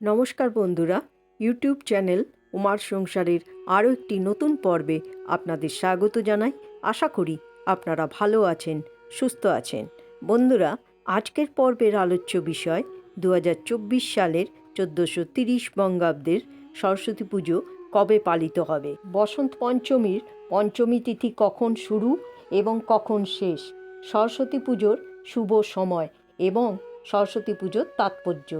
নমস্কার বন্ধুরা, YouTube channel উমার সংসারের আরও একটি নতুন পর্বে আপনাদের স্বাগত জানাই। আশা করি আপনারা ভালো আছেন, সুস্থ আছেন। বন্ধুরা, আজকের পর্বের আলোচ্য বিষয় দু হাজার চব্বিশ সালের চোদ্দোশো তিরিশ বঙ্গাব্দের সরস্বতী পুজো কবে পালিত হবে? বসন্ত পঞ্চমীর পঞ্চমী তিথি কখন শুরু এবং কখন শেষ? সরস্বতী পুজোর শুভ সময় এবং সরস্বতী পুজোর তাৎপর্য।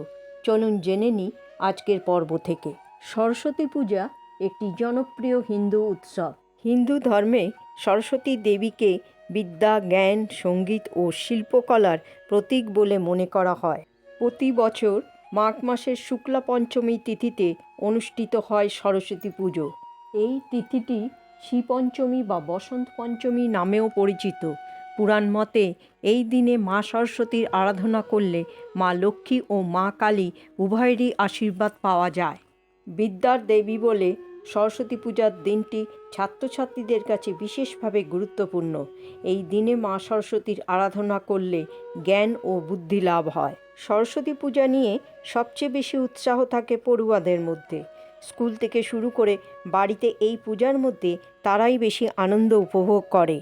চলুন জেনে নিই আজকের পর্ব থেকে। সরস্বতী পূজা একটি জনপ্রিয় হিন্দু উৎসব। হিন্দু ধর্মে সরস্বতী দেবীকে বিদ্যা, জ্ঞান, সংগীত ও শিল্পকলার প্রতীক বলে মনে করা হয়। প্রতি বছর মাঘ মাসের শুক্লা পঞ্চমী তিথিতে অনুষ্ঠিত হয় সরস্বতী পুজো। এই তিথিটি শ্রীপঞ্চমী বা বসন্ত পঞ্চমী নামেও পরিচিত। পুরাণ মতে, এই দিনে মা সরস্বতীর আরাধনা করলে মা লক্ষ্মী ও মা কালী উভয়েরই আশীর্বাদ পাওয়া যায়। বিদ্যার দেবী বলে সরস্বতী পূজার দিনটি ছাত্রছাত্রীদের কাছে বিশেষভাবে গুরুত্বপূর্ণ। এই দিনে মা সরস্বতীর আরাধনা করলে জ্ঞান ও বুদ্ধি লাভ হয়। সরস্বতী পূজা নিয়ে সবচেয়ে বেশি উৎসাহ থাকে পড়ুয়াদের মধ্যে। স্কুল থেকে শুরু করে বাড়িতে এই পূজার মধ্যে তারাই বেশি আনন্দ উপভোগ করে।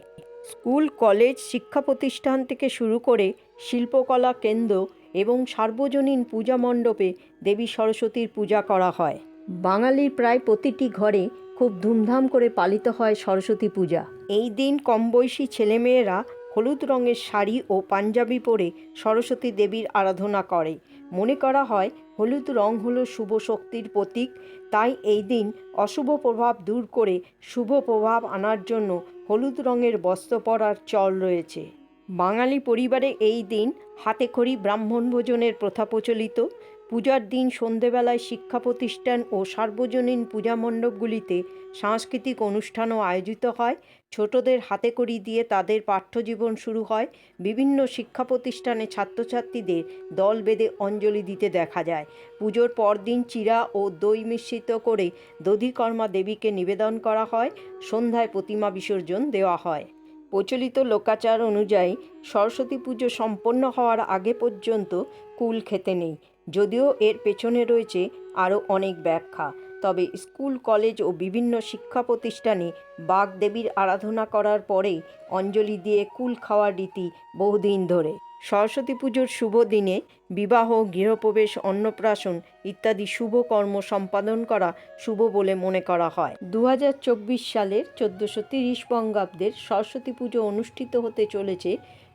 স্কুল, কলেজ, শিক্ষা প্রতিষ্ঠান থেকে শুরু করে শিল্পকলা কেন্দ্র এবং সার্বজনীন পূজা মণ্ডপে দেবী সরস্বতীর পূজা করা হয়। বাঙালির প্রায় প্রতিটি ঘরে খুব ধুমধাম করে পালিত হয় সরস্বতী পূজা। এই দিন কমবয়সী ছেলেমেয়েরা হলুদ রঙের শাড়ি ও পাঞ্জাবি পরে সরস্বতী দেবীর আরাধনা করে। মনে করা হয়, হলুদ রং হলো শুভ শক্তির প্রতীক। তাই এই দিন অশুভ প্রভাব দূর করে শুভ প্রভাব আনার জন্য হলুদ রঙের বস্ত্র পরার চল রয়েছে। বাঙালি পরিবারে এই দিন হাতে খড়ি ব্রাহ্মণ ভোজনের প্রথা প্রচলিত। পূজার দিন সন্ধেবেলায় শিক্ষা প্রতিষ্ঠান ও সার্বজনীন পূজা মণ্ডপগুলিতে সাংস্কৃতিক অনুষ্ঠানও আয়োজিত হয়। ছোটদের হাতে কড়ি দিয়ে তাদের পাঠ্যজীবন শুরু হয়। বিভিন্ন শিক্ষা প্রতিষ্ঠানে ছাত্রছাত্রীদের দল বেঁধে অঞ্জলি দিতে দেখা যায়। পুজোর পরদিন চিরা ও দই মিশ্রিত করে দধিকর্মা দেবীকে নিবেদন করা হয়। সন্ধ্যায় প্রতিমা বিসর্জন দেওয়া হয়। প্রচলিত লোকাচার অনুযায়ী সরস্বতী পুজো সম্পন্ন হওয়ার আগে পর্যন্ত কুল খেতে নেই। যদিও এর পেছনে রয়েছে আরও অনেক ব্যাখ্যা। তবে স্কুল, কলেজ ও বিভিন্ন শিক্ষা প্রতিষ্ঠানে বাগদেবীর আরাধনা করার পরেই অঞ্জলি দিয়ে কুল খাওয়ার রীতি বহুদিন ধরে। সরস্বতী পুজোর শুভ দিনে বিবাহ, গৃহপ্রবেশ, অন্নপ্রাশন ইত্যাদি শুভ কর্ম সম্পাদন করা শুভ বলে মনে করা হয়। দু হাজার চব্বিশ সালের চোদ্দোশো তিরিশ বঙ্গাব্দের সরস্বতী পুজো অনুষ্ঠিত হতে চলেছে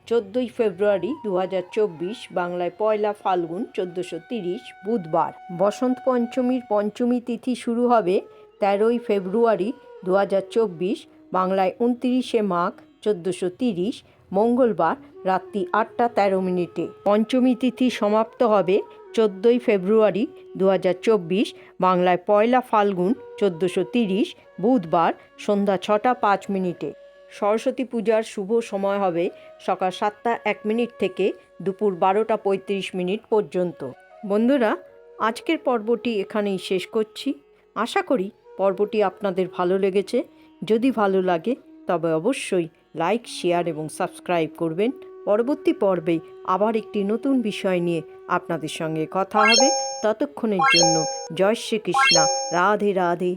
চোদ্দোই ফেব্রুয়ারি দু হাজার চব্বিশ, বাংলায় পয়লা ফাল্গুন চোদ্দোশো তিরিশ, বুধবার। বসন্ত পঞ্চমীর পঞ্চমী তিথি শুরু হবে তেরোই ফেব্রুয়ারি দু হাজার চব্বিশ, বাংলায় উনত্রিশে মাঘ চোদ্দোশো তিরিশ, মঙ্গলবার রাত্রি আটটা তেরো মিনিটে। পঞ্চমী তিথি সমাপ্ত হবে চোদ্দোই ফেব্রুয়ারি দু হাজার চব্বিশ, বাংলায় পয়লা ফাল্গুন চোদ্দোশো তিরিশ, বুধবার সন্ধ্যা ছটা পাঁচ মিনিটে। সরস্বতী পূজার শুভ সময় হবে সকাল সাতটা এক মিনিট থেকে দুপুর বারোটা পঁয়ত্রিশ মিনিট পর্যন্ত। বন্ধুরা, আজকের পর্বটি এখানেই শেষ করছি। আশা করি পর্বটি আপনাদের ভালো লেগেছে। যদি ভালো লাগে, তবে অবশ্যই লাইক, শেয়ার এবং সাবস্ক্রাইব করবেন। পরবর্তী পর্বে আবার একটি নতুন বিষয় নিয়ে আপনাদের সঙ্গে কথা হবে। ততক্ষণের জন্য জয় শ্রীকৃষ্ণা। রাধে রাধে।